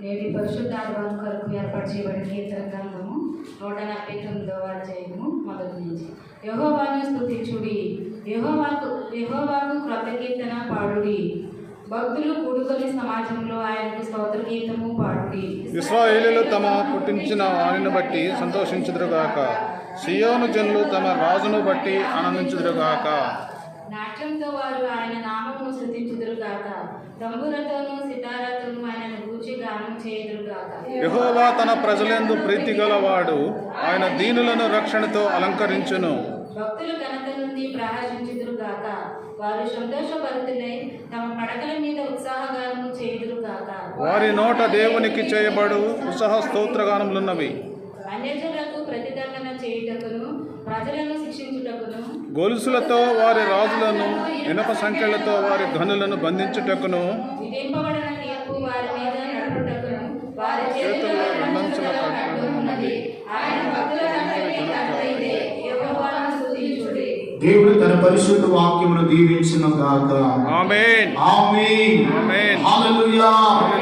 నేటి పరిశుద్ధాత్మ కొరకు ఏర్పాటు చేయబడిన కీర్తన గ్రంథము నూట నలభై తొమ్మిదవ అధ్యాయము మొదటి నుంచి. యహోవాను స్థుతించుడి యహోవాకు యహోవాకు క్రొత్త కీర్తన పాడుడి. భక్తులు కూడుకొని సమాజంలో ఆయనకు స్తోత్ర గీతము పాడుడి. ఇస్రాయేలీలు తమ పుట్టించిన వాణిని బట్టి సంతోషించుదురుగాక సియోను జనులు తమ రాజును బట్టి ఆనందించుదురుగాక నాట్యంతో వారు ఆయన నామమును శృతించుదురుగాక తంబురతోను సితారాతోను యెహోవా తన ప్రజలందు ప్రీతి గలవాడు. ఆయన దీనులను రక్షణతో అలంకరించును. భక్తులు ఘనత నుండి ప్రహర్షించుదురుగాక వారు తమ పడకల మీద ఉత్సాహగానము చేయుదురుగాక. వారి నోట దేవునికి చేయబడు ఉత్సాహ స్తోత్రగానములున్నవి. అన్యజనులకు ప్రతిదండన చేయుటకును ప్రజలను శిక్షించుటకును గొలుసులతో వారి రాజులను ఇనప సంఖ్యలతో వారి ఘనులను బంధించుటకును దేవుడు తన పరిశుద్ధ వాక్యమును దీవించును గాక ఆమేన్ ఆమేన్ ఆమేన్ హల్లెలూయా హల్లెలూయా